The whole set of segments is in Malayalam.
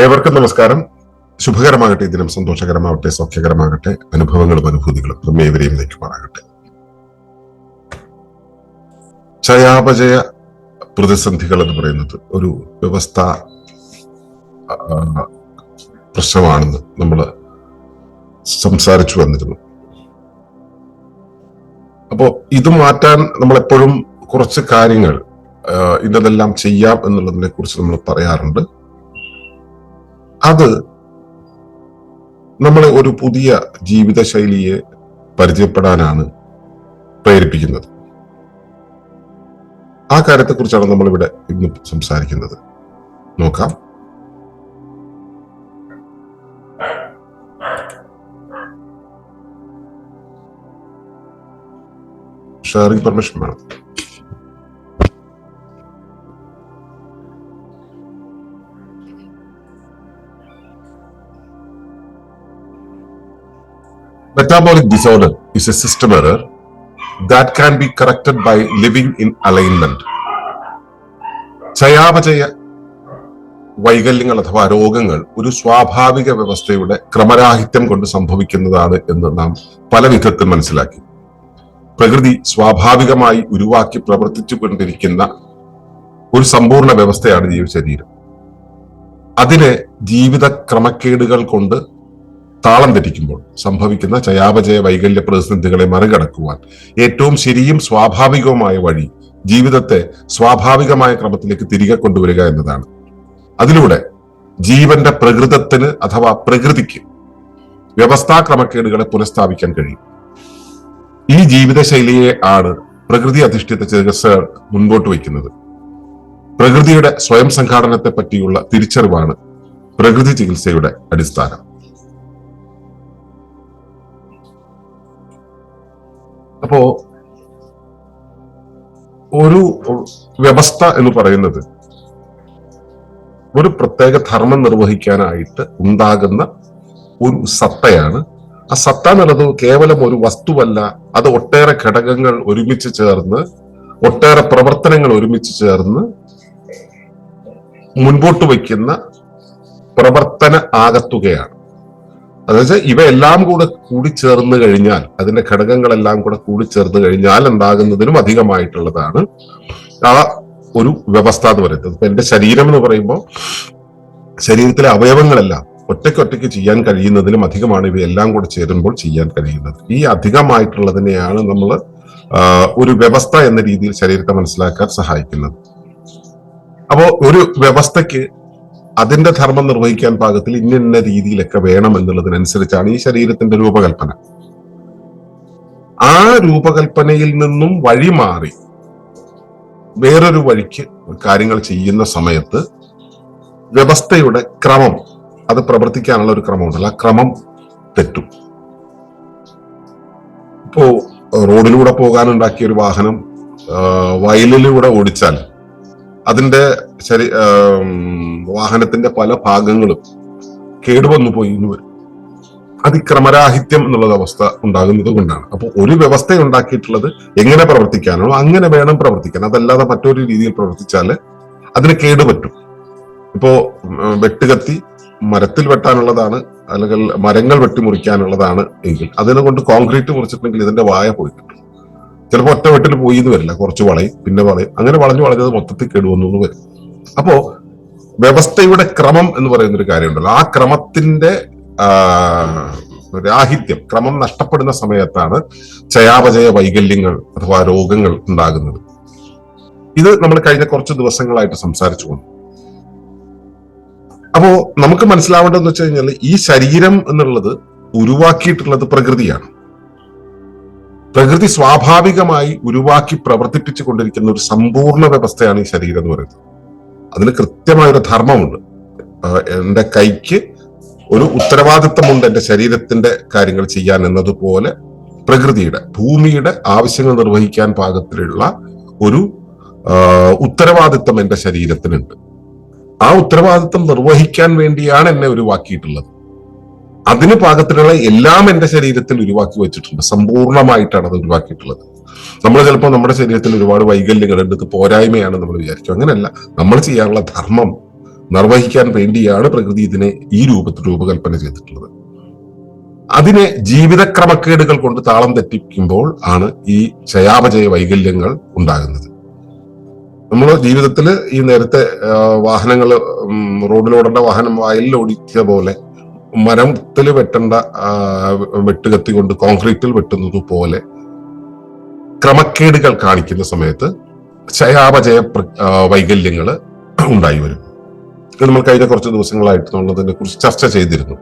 ഏവർക്കും നമസ്കാരം. ശുഭകരമാകട്ടെ. ദിനം സന്തോഷകരമാകട്ടെ സൗഖ്യകരമാകട്ടെ. അനുഭവങ്ങളും അനുഭൂതികളും നമ്മെ നീക്കി നയിക്കുമാറാകട്ടെ. ചയാപചയ പ്രതിസന്ധികൾ എന്ന് പറയുന്നത് ഒരു വ്യവസ്ഥ പ്രശ്നമാണെന്ന് നമ്മൾ സംസാരിച്ചു വന്നിരുന്നു. അപ്പോ ഇത് മാറ്റാൻ നമ്മളെപ്പോഴും കുറച്ച് കാര്യങ്ങൾ ഇന്നതെല്ലാം ചെയ്യാം എന്നുള്ളതിനെ കുറിച്ച് നമ്മൾ പറയാറുണ്ട്. അത് നമ്മളെ ഒരു പുതിയ ജീവിതശൈലിയെ പരിചയപ്പെടാനാണ് പ്രേരിപ്പിക്കുന്നത്. ആ കാര്യത്തെക്കുറിച്ചാണ് നമ്മളിവിടെ ഇന്ന് സംസാരിക്കുന്നത്. നോക്കാം. ഷെയറിംഗ് പെർമിഷൻ വേണം. Metabolic disorder is a system error that can be corrected by living in alignment. ചയാപചയ വൈകല്യങ്ങൾ അഥവാ രോഗങ്ങൾ ഒരു സ്വാഭാവിക വ്യവസ്ഥയുടെ ക്രമരാഹിത്യം കൊണ്ട് സംഭവിക്കുന്നതാണ് എന്ന് നാം പല വിധത്തിൽ മനസ്സിലാക്കി പ്രകൃതി സ്വാഭാവികമായി ഉരുവാക്കി പ്രവർത്തിച്ചു കൊണ്ടിരിക്കുന്ന ഒരു സമ്പൂർണ വ്യവസ്ഥയാണ് ജീവശരീരം അതിനെ ജീവിത ക്രമക്കേടുകൾ കൊണ്ട് താളം തെറ്റിക്കുമ്പോൾ സംഭവിക്കുന്ന ചയാപചയ വൈകല്യ പ്രതിസന്ധികളെ മറികടക്കുവാൻ ഏറ്റവും ശരിയും സ്വാഭാവികവുമായ വഴി ജീവിതത്തെ സ്വാഭാവികമായ ക്രമത്തിലേക്ക് തിരികെ കൊണ്ടുവരിക എന്നതാണ്. അതിലൂടെ ജീവന്റെ പ്രകൃതത്തിന് അഥവാ പ്രകൃതിക്ക് വ്യവസ്ഥാ ക്രമക്കേടുകളെ പുനഃസ്ഥാപിക്കാൻ കഴിയും. ഈ ജീവിതശൈലിയെ ആണ് പ്രകൃതി അധിഷ്ഠിത ചികിത്സകൾ മുൻപോട്ട് വയ്ക്കുന്നത്. പ്രകൃതിയുടെ സ്വയം സംഘാടനത്തെ പറ്റിയുള്ള തിരിച്ചറിവാണ് പ്രകൃതി ചികിത്സയുടെ അടിസ്ഥാനം. അപ്പോ ഒരു വ്യവസ്ഥ എന്ന് പറയുന്നത് ഒരു പ്രത്യേക ധർമ്മം നിർവഹിക്കാനായിട്ട് ഉണ്ടാകുന്ന ഒരു സത്തയാണ്. ആ സത്ത എന്നുള്ളത് കേവലം ഒരു വസ്തുവല്ല അത് ഒട്ടേറെ ഘടകങ്ങൾ ഒരുമിച്ച് ചേർന്ന് ഒട്ടേറെ പ്രവർത്തനങ്ങൾ ഒരുമിച്ച് ചേർന്ന് മുൻപോട്ട് വയ്ക്കുന്ന പ്രവർത്തന ആകത്തുകയാണ്. അതായത് ഇവയെല്ലാം കൂടെ കൂടിച്ചേർന്ന് കഴിഞ്ഞാൽ അതിന്റെ ഘടകങ്ങളെല്ലാം കൂടെ കൂടിച്ചേർന്ന് കഴിഞ്ഞാൽ ഉണ്ടാകുന്നതിനും അധികമായിട്ടുള്ളതാണ് ആ ഒരു വ്യവസ്ഥ എന്ന് പറയുന്നത്. എന്റെ ശരീരം എന്ന് പറയുമ്പോൾ ശരീരത്തിലെ അവയവങ്ങളെല്ലാം ഒറ്റയ്ക്ക് ഒറ്റയ്ക്ക് ചെയ്യാൻ കഴിയുന്നതിലും അധികമാണ് ഇവയെല്ലാം കൂടെ ചേരുമ്പോൾ ചെയ്യാൻ കഴിയുന്നത്. ഈ അധികമായിട്ടുള്ളതിനെയാണ് നമ്മൾ ഒരു വ്യവസ്ഥ എന്ന രീതിയിൽ ശരീരത്തെ മനസ്സിലാക്കാൻ സഹായിക്കുന്നത്. അപ്പോ ഒരു വ്യവസ്ഥയ്ക്ക് അതിന്റെ ധർമ്മം നിർവഹിക്കാൻ പാകത്തിൽ ഇന്ന രീതിയിലൊക്കെ വേണം എന്നുള്ളതിനനുസരിച്ചാണ് ഈ ശരീരത്തിന്റെ രൂപകൽപ്പന. ആ രൂപകൽപ്പനയിൽ നിന്നും വഴിമാറി വേറൊരു വഴിക്ക് കാര്യങ്ങൾ ചെയ്യുന്ന സമയത്ത് വ്യവസ്ഥയുടെ ക്രമം അത് പ്രവർത്തിക്കാനുള്ള ഒരു ക്രമമുണ്ടല്ലോ. ആ ക്രമം തെറ്റും. ഇപ്പോ റോഡിലൂടെ പോകാനുണ്ടാക്കിയ ഒരു വാഹനം വയലിലൂടെ ഓടിച്ചാൽ അതിന്റെ ശരി വാഹനത്തിന്റെ പല ഭാഗങ്ങളും കേടുവന്നു പോയി എന്ന് വരും. അതിക്രമരാഹിത്യം എന്നുള്ള അവസ്ഥ ഉണ്ടാകുന്നത് കൊണ്ടാണ്. അപ്പോൾ ഒരു വ്യവസ്ഥ ഉണ്ടാക്കിയിട്ടുള്ളത് എങ്ങനെ പ്രവർത്തിക്കാനോ അങ്ങനെ വേണം പ്രവർത്തിക്കാൻ. അതല്ലാതെ മറ്റൊരു രീതിയിൽ പ്രവർത്തിച്ചാൽ അതിന് കേടുപറ്റും ഇപ്പോ വെട്ടുകത്തി മരത്തിൽ വെട്ടാനുള്ളതാണ് അല്ലെങ്കിൽ മരങ്ങൾ വെട്ടിമുറിക്കാനുള്ളതാണ് എങ്കിൽ അതിനെ കൊണ്ട് കോൺക്രീറ്റ് മുറിച്ചിട്ടുണ്ടെങ്കിൽ ഇതിന്റെ വായ പോയി കിട്ടും ചിലപ്പോൾ ഒറ്റ വെട്ടിൽ പോയി എന്ന് വരില്ല. കുറച്ച് വളയും പിന്നെ വളയും. അങ്ങനെ വളഞ്ഞു വളഞ്ഞത് മൊത്തത്തിൽ കേടുവന്നു എന്ന് വരും. അപ്പോ വ്യവസ്ഥയുടെ ക്രമം എന്ന് പറയുന്ന ഒരു കാര്യമുണ്ടല്ലോ. ആ ക്രമത്തിന്റെ രാഹിത്യം ക്രമം നഷ്ടപ്പെടുന്ന സമയത്താണ് ചയാപചയ വൈകല്യങ്ങൾ അഥവാ രോഗങ്ങൾ ഉണ്ടാകുന്നത്. ഇത് നമ്മൾ കഴിഞ്ഞ കുറച്ച് ദിവസങ്ങളായിട്ട് സംസാരിച്ചു പോകുന്നു അപ്പോ നമുക്ക് മനസ്സിലാവേണ്ടതെന്ന് വെച്ച് കഴിഞ്ഞാൽ ഈ ശരീരം എന്നുള്ളത് ഉരുവാക്കിയിട്ടുള്ളത് പ്രകൃതിയാണ്. പ്രകൃതി സ്വാഭാവികമായി ഉരുവാക്കി പ്രവർത്തിപ്പിച്ചു കൊണ്ടിരിക്കുന്ന ഒരു സമ്പൂർണ വ്യവസ്ഥയാണ് ഈ ശരീരം എന്ന് പറയുന്നത്. അതിന് കൃത്യമായൊരു ധർമ്മമുണ്ട്. എന്റെ കൈക്ക് ഒരു ഉത്തരവാദിത്തമുണ്ട് എന്റെ ശരീരത്തിന്റെ കാര്യങ്ങൾ ചെയ്യാൻ എന്നതുപോലെ പ്രകൃതിയുടെ ഭൂമിയുടെ ആവശ്യങ്ങൾ നിർവഹിക്കാൻ പാകത്തിലുള്ള ഒരു ഉത്തരവാദിത്തം എന്റെ ശരീരത്തിനുണ്ട്. ആ ഉത്തരവാദിത്തം നിർവഹിക്കാൻ വേണ്ടിയാണ് എന്നെ ഉരുവാക്കിയിട്ടുള്ളത്. അതിന് പാകത്തിലുള്ള എല്ലാം എന്റെ ശരീരത്തിൽ ഉരുവാക്കി വെച്ചിട്ടുണ്ട്. സമ്പൂർണമായിട്ടാണ് അത് ഉരുവാക്കിയിട്ടുള്ളത്. നമ്മൾ ചിലപ്പോൾ നമ്മുടെ ശരീരത്തിൽ ഒരുപാട് വൈകല്യങ്ങളുണ്ട് ഇത് പോരായ്മയാണ് നമ്മൾ വിചാരിക്കും. അങ്ങനെയല്ല. നമ്മൾ ചെയ്യാനുള്ള ധർമ്മം നിർവഹിക്കാൻ വേണ്ടിയാണ് പ്രകൃതി ഇതിനെ ഈ രൂപത്തിൽ രൂപകൽപ്പന ചെയ്തിട്ടുള്ളത്. അതിനെ ജീവിതക്രമക്കേടുകൾ കൊണ്ട് താളം തെറ്റിക്കുമ്പോൾ ആണ് ഈ ചയാപചയ വൈകല്യങ്ങൾ ഉണ്ടാകുന്നത്. നമ്മൾ ജീവിതത്തിൽ ഈ നേരത്തെ വാഹനങ്ങൾ റോഡിലോടേണ്ട വാഹനം വയലിൽ ഓടിച്ച പോലെ മരത്തിൽ വെട്ടേണ്ട വെട്ട് കൊണ്ട് കോൺക്രീറ്റിൽ വെട്ടുന്നത് പോലെ ക്രമക്കേടുകൾ കാണിക്കുന്ന സമയത്ത് ചയാപചയ വൈകല്യങ്ങൾ ഉണ്ടായി വരും. നമ്മൾ കഴിഞ്ഞ കുറച്ച് ദിവസങ്ങളായിട്ട് നമ്മളതിനെ കുറിച്ച് ചർച്ച ചെയ്തിരുന്നു.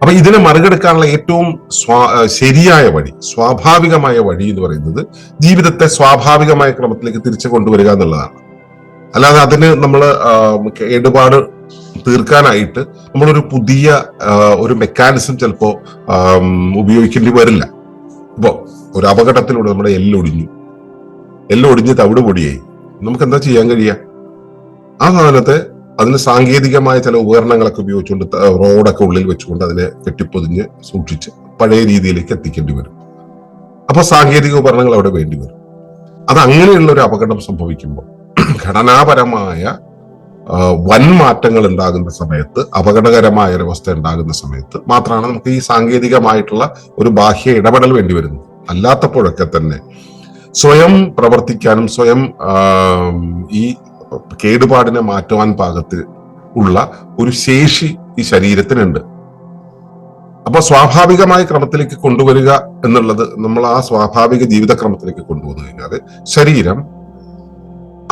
അപ്പൊ ഇതിനെ മറികടക്കാനുള്ള ഏറ്റവും ശരിയായ വഴി സ്വാഭാവികമായ വഴി എന്ന് പറയുന്നത് ജീവിതത്തെ സ്വാഭാവികമായ ക്രമത്തിലേക്ക് തിരിച്ചു കൊണ്ടുവരിക എന്നുള്ളതാണ്. അല്ലാതെ അതിന് നമ്മൾ കേടുപാട് തീർക്കാനായിട്ട് നമ്മളൊരു പുതിയ ഒരു മെക്കാനിസം ചിലപ്പോ ഉപയോഗിക്കേണ്ടി വരില്ല. ഇപ്പോ ഒരു അപകടത്തിലൂടെ നമ്മുടെ എല്ലൊടിഞ്ഞു എല്ലൊടിഞ്ഞ് തവിട് പൊടിയായി. നമുക്ക് എന്താ ചെയ്യാൻ കഴിയുക? ആ സാധനത്തെ അതിന് സാങ്കേതികമായ ചില ഉപകരണങ്ങളൊക്കെ ഉപയോഗിച്ചുകൊണ്ട് റോഡൊക്കെ ഉള്ളിൽ വെച്ചുകൊണ്ട് അതിനെ കെട്ടിപ്പൊതിഞ്ഞ് സൂക്ഷിച്ച് പഴയ രീതിയിലേക്ക് എത്തിക്കേണ്ടി വരും. അപ്പൊ സാങ്കേതിക ഉപകരണങ്ങൾ അവിടെ വേണ്ടി വരും. അത് അങ്ങനെയുള്ള ഒരു അപകടം സംഭവിക്കുമ്പോൾ ഘടനാപരമായ വൻ മാറ്റങ്ങൾ ഉണ്ടാകുന്ന സമയത്ത് അപകടകരമായ ഒരു അവസ്ഥ ഉണ്ടാകുന്ന സമയത്ത് മാത്രമാണ് നമുക്ക് ഈ സാങ്കേതികമായിട്ടുള്ള ഒരു ബാഹ്യ ഇടപെടൽ വേണ്ടി വരുന്നത്. അല്ലാത്തപ്പോഴൊക്കെ തന്നെ സ്വയം പ്രവർത്തിക്കാനും സ്വയം ഈ കേടുപാടിനെ മാറ്റുവാൻ പാകത്തിൽ ഉള്ള ഒരു ശേഷി ഈ ശരീരത്തിനുണ്ട്. അപ്പൊ സ്വാഭാവികമായ ക്രമത്തിലേക്ക് കൊണ്ടുവരിക എന്നുള്ളത് നമ്മൾ ആ സ്വാഭാവിക ജീവിതക്രമത്തിലേക്ക് കൊണ്ടുവന്നു കഴിഞ്ഞാൽ ശരീരം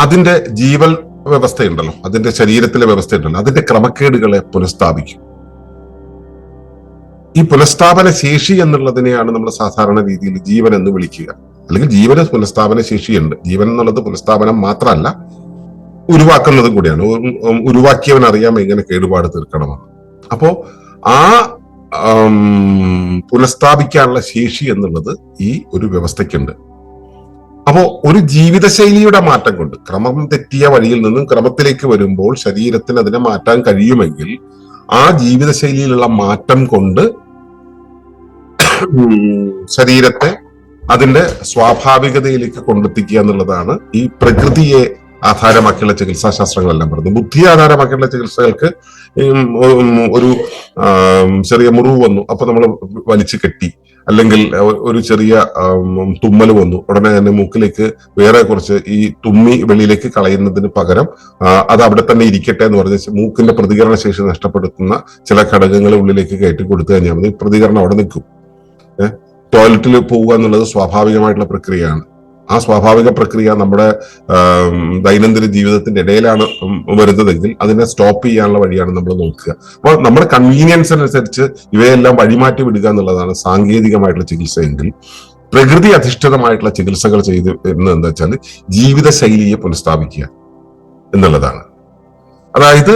അതിന്റെ ജീവൽ വ്യവസ്ഥയുണ്ടല്ലോ. അതിന്റെ ശരീരത്തിലെ വ്യവസ്ഥയുണ്ടല്ലോ. അതിന്റെ ക്രമക്കേടുകളെ പുനഃസ്ഥാപിക്കും. ഈ പുനഃസ്ഥാപന ശേഷി എന്നുള്ളതിനെയാണ് നമ്മൾ സാധാരണ രീതിയിൽ ജീവൻ എന്ന് വിളിക്കുക. അല്ലെങ്കിൽ ജീവന് പുനഃസ്ഥാപന ശേഷിയുണ്ട്. ജീവൻ എന്നുള്ളത് പുനഃസ്ഥാപനം മാത്രമല്ല ഉരുവാക്കുന്നതും കൂടിയാണ്. ഉരുവാക്കിയവൻ അറിയാം എങ്ങനെ കേടുപാട് തീർക്കണമെന്ന്. അപ്പോ ആ പുനഃസ്ഥാപിക്കാനുള്ള ശേഷി എന്നുള്ളത് ഈ ഒരു വ്യവസ്ഥയ്ക്കുണ്ട്. അപ്പോ ഒരു ജീവിതശൈലിയുടെ മാറ്റം കൊണ്ട് ക്രമം തെറ്റിയ വഴിയിൽ നിന്നും ക്രമത്തിലേക്ക് വരുമ്പോൾ ശരീരത്തിന് അതിനെ മാറ്റാൻ കഴിയുമെങ്കിൽ ആ ജീവിതശൈലിയിലുള്ള മാറ്റം കൊണ്ട് ശരീരത്തെ അതിന്റെ സ്വാഭാവികതയിലേക്ക് കൊണ്ടെത്തിക്കുക എന്നുള്ളതാണ് ഈ പ്രകൃതിയെ ആധാരമാക്കിയുള്ള ചികിത്സാ ശാസ്ത്രങ്ങളെല്ലാം പറയുന്നത്. ബുദ്ധി ആധാരമാക്കിയുള്ള ചികിത്സകൾക്ക് ഒരു ചെറിയ മുറിവ് വന്നു. അപ്പൊ നമ്മൾ വലിച്ചു കെട്ടി. അല്ലെങ്കിൽ ഒരു ചെറിയ തുമ്മൽ വന്നു. ഉടനെ തന്നെ മൂക്കിലേക്ക് വേറെ കുറച്ച് ഈ തുമ്മി വെളിയിലേക്ക് കളയുന്നതിന് പകരം അത് അവിടെ തന്നെ ഇരിക്കട്ടെ എന്ന് പറഞ്ഞ് മൂക്കിന്റെ പ്രതികരണ ശേഷി നഷ്ടപ്പെടുത്തുന്ന ചില ഘടകങ്ങൾ ഉള്ളിലേക്ക് കയറ്റി കൊടുത്തു കഴിഞ്ഞാൽ മതി. പ്രതികരണം അവിടെ നിൽക്കും. ടോയ്ലറ്റിൽ പോവുക എന്നുള്ളത് സ്വാഭാവികമായിട്ടുള്ള പ്രക്രിയയാണ്. ആ സ്വാഭാവിക പ്രക്രിയ നമ്മുടെ ദൈനംദിന ജീവിതത്തിന്റെ ഇടയിലാണ് വരുന്നതെങ്കിൽ അതിനെ സ്റ്റോപ്പ് ചെയ്യാനുള്ള വഴിയാണ് നമ്മൾ നോക്കുക. അപ്പോൾ നമ്മുടെ കൺവീനിയൻസ് അനുസരിച്ച് ഇവയെല്ലാം വഴിമാറ്റി വിടുക എന്നുള്ളതാണ് സാങ്കേതികമായിട്ടുള്ള ചികിത്സയെങ്കിൽ പ്രകൃതി അധിഷ്ഠിതമായിട്ടുള്ള ചികിത്സകൾ ചെയ്ത് എന്ന് എന്താ വെച്ചാൽ ജീവിതശൈലിയെ പുനഃസ്ഥാപിക്കുക എന്നുള്ളതാണ്. അതായത്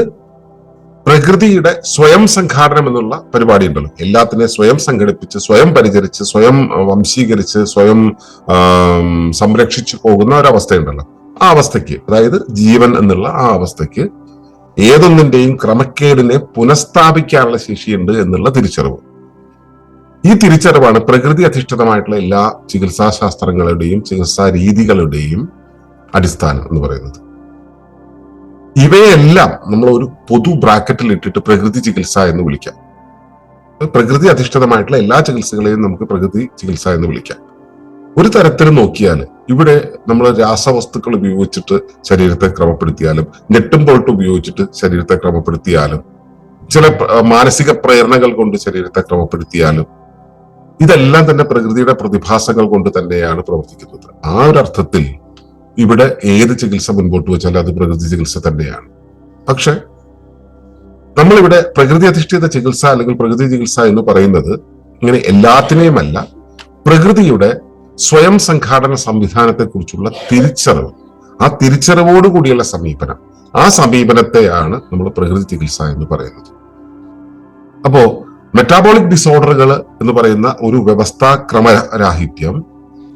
പ്രകൃതിയുടെ സ്വയം സംഘാടനം എന്നുള്ള പരിപാടി ഉണ്ടല്ലോ. എല്ലാത്തിനെ സ്വയം സംഘടിപ്പിച്ച് സ്വയം പരിചരിച്ച് സ്വയം വംശീകരിച്ച് സ്വയം സംരക്ഷിച്ചു പോകുന്ന ഒരവസ്ഥയുണ്ടല്ലോ. ആ അവസ്ഥയ്ക്ക് അതായത് ജീവൻ എന്നുള്ള ആ അവസ്ഥയ്ക്ക് ഏതൊന്നിന്റെയും ക്രമക്കേടിനെ പുനഃസ്ഥാപിക്കാനുള്ള ശേഷിയുണ്ട് എന്നുള്ള തിരിച്ചറിവ്. ഈ തിരിച്ചറിവാണ് പ്രകൃതി അധിഷ്ഠിതമായിട്ടുള്ള എല്ലാ ചികിത്സാ ശാസ്ത്രങ്ങളുടെയും ചികിത്സാ രീതികളുടെയും അടിസ്ഥാനം എന്ന് പറയുന്നത്. ഇവയെല്ലാം നമ്മൾ ഒരു പൊതു ബ്രാക്കറ്റിൽ ഇട്ടിട്ട് പ്രകൃതി ചികിത്സ എന്ന് വിളിക്കാം. പ്രകൃതി അധിഷ്ഠിതമായിട്ടുള്ള എല്ലാ ചികിത്സകളെയും നമുക്ക് പ്രകൃതി ചികിത്സ എന്ന് വിളിക്കാം. ഒരു തരത്തിൽ നോക്കിയാൽ ഇവിടെ നമ്മൾ രാസവസ്തുക്കൾ ഉപയോഗിച്ചിട്ട് ശരീരത്തെ ക്രമപ്പെടുത്തിയാലും ഞെട്ടും ബോൾട്ട് ഉപയോഗിച്ചിട്ട് ശരീരത്തെ ക്രമപ്പെടുത്തിയാലും ചില മാനസിക പ്രേരണകൾ കൊണ്ട് ശരീരത്തെ ക്രമപ്പെടുത്തിയാലും ഇതെല്ലാം തന്നെ പ്രകൃതിയുടെ പ്രതിഭാസങ്ങൾ കൊണ്ട് തന്നെയാണ് പ്രവർത്തിക്കുന്നത്. ആ ഒരു അർത്ഥത്തിൽ ഇവിടെ ഏത് ചികിത്സ മുൻപോട്ട് വെച്ചാലും അത് പ്രകൃതി ചികിത്സ തന്നെയാണ്. പക്ഷെ നമ്മളിവിടെ പ്രകൃതി അധിഷ്ഠിത ചികിത്സ അല്ലെങ്കിൽ പ്രകൃതി ചികിത്സ എന്ന് പറയുന്നത് ഇങ്ങനെ എല്ലാത്തിനെയുമല്ല പ്രകൃതിയുടെ സ്വയം സംഘാടന സംവിധാനത്തെക്കുറിച്ചുള്ള തിരിച്ചറിവ്. ആ തിരിച്ചറിവോട് കൂടിയുള്ള സമീപനം. ആ സമീപനത്തെയാണ് നമ്മൾ പ്രകൃതി ചികിത്സ എന്ന് പറയുന്നത്. അപ്പോ മെറ്റാബോളിക് ഡിസോർഡറുകൾ എന്ന് പറയുന്ന ഒരു വ്യവസ്ഥാ ക്രമരാഹിത്യം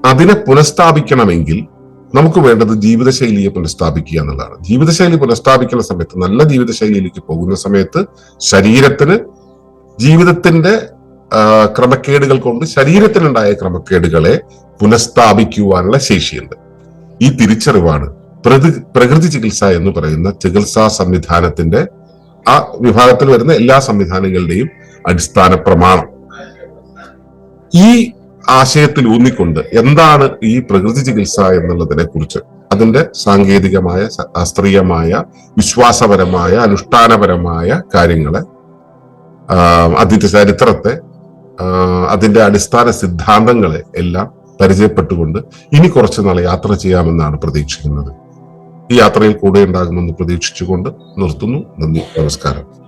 അതിനെ പുനഃസ്ഥാപിക്കണമെങ്കിൽ നമുക്ക് വേണ്ടത് ജീവിതശൈലിയെ പുനഃസ്ഥാപിക്കുക എന്നുള്ളതാണ്. ജീവിതശൈലി പുനഃസ്ഥാപിക്കുന്ന സമയത്ത് നല്ല ജീവിതശൈലിയിലേക്ക് പോകുന്ന സമയത്ത് ശരീരത്തിന് ജീവിതത്തിന്റെ ക്രമക്കേടുകൾ കൊണ്ട് ശരീരത്തിനുണ്ടായ ക്രമക്കേടുകളെ പുനഃസ്ഥാപിക്കുവാനുള്ള ശേഷിയുണ്ട്. ഈ തിരിച്ചറിവാണ് പ്രകൃതി പ്രകൃതി ചികിത്സ എന്ന് പറയുന്ന ചികിത്സാ സംവിധാനത്തിന്റെ ആ വിഭാഗത്തിൽ വരുന്ന എല്ലാ സംവിധാനങ്ങളുടെയും അടിസ്ഥാന പ്രമാണം. ഈ ആശയത്തിൽ ഊന്നിക്കൊണ്ട് എന്താണ് ഈ പ്രകൃതി ചികിത്സ എന്നുള്ളതിനെ കുറിച്ച് അതിന്റെ സാങ്കേതികമായ ശാസ്ത്രീയമായ വിശ്വാസപരമായ അനുഷ്ഠാനപരമായ കാര്യങ്ങളെ അതിന്റെ ചരിത്രത്തെ അതിന്റെ അടിസ്ഥാന സിദ്ധാന്തങ്ങളെ എല്ലാം പരിചയപ്പെട്ടുകൊണ്ട് ഇനി കുറച്ച് നാൾ യാത്ര ചെയ്യാമെന്നാണ് പ്രതീക്ഷിക്കുന്നത്. ഈ യാത്രയിൽ കൂടെ ഉണ്ടാകുമെന്ന് പ്രതീക്ഷിച്ചുകൊണ്ട് നിർത്തുന്നു. നന്ദി. നമസ്കാരം.